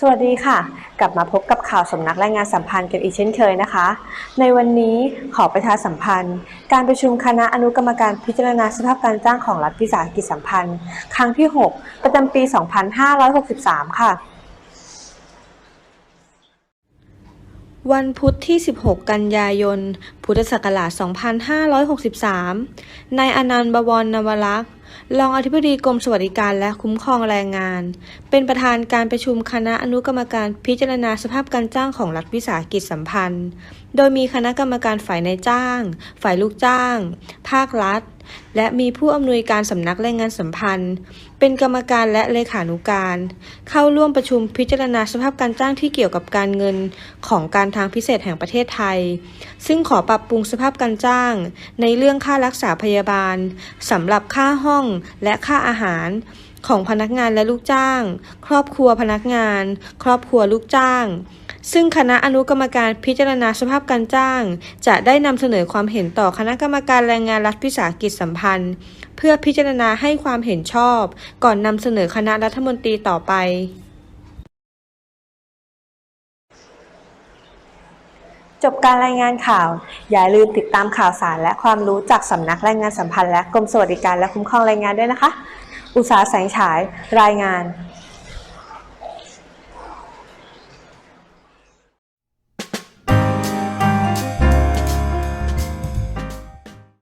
สวัสดีค่ะ กลับมาพบกับข่าวสำนักแรงงานสัมพันธ์กันอีกเช่นเคยนะคะ ในวันนี้ขอประชาสัมพันธ์ การประชุมคณะอนุกรรมการพิจารณาสภาพการจ้างของรัฐวิสาหกิจสัมพันธ์ ครั้งที่ 6 ประจำปี 2563 ค่ะ วันพุธที่ 16 กันยายน พุทธศักราช 2563 นายอนันต์บวรนวรักษ์ รองอธิบดีกรมสวัสดิการและคุ้มครองแรงงาน เป็นประธานการประชุมคณะอนุกรรมการพิจารณาสภาพการจ้างของรัฐวิสาหกิจสัมพันธ์ โดยมีคณะกรรมการฝ่ายนายจ้าง ฝ่ายลูกจ้าง ภาครัฐ และมีผู้อำนวยการสำนักแรงงานสัมพันธ์ เป็นกรรมการและเลขานุการ เข้าร่วมประชุมพิจารณาสภาพการจ้างที่เกี่ยวกับการเงินของการทางพิเศษแห่งประเทศไทย ซึ่งขอปรับปรุงสภาพการจ้าง ในเรื่องค่ารักษาพยาบาลสำหรับค่าห้องและค่าอาหารของพนักงานและลูกจ้าง ครอบครัวพนักงาน ครอบครัวลูกจ้าง ซึ่งคณะอนุกรรมการพิจารณาสภาพการจ้าง จะได้นำเสนอความเห็นต่อคณะกรรมการแรงงานรัฐวิสาหกิจสัมพันธ์ เพื่อพิจารณาให้ความเห็นชอบ ก่อนนำเสนอคณะรัฐมนตรีต่อไป จบการรายงานข่าว อย่าลืมติดตามข่าวสารและความรู้จากสำนักรายงานสัมพันธ์และกรมสวัสดิการและคุ้มครองแรงงานด้วยนะคะ อุตสาหแสงฉายรายงาน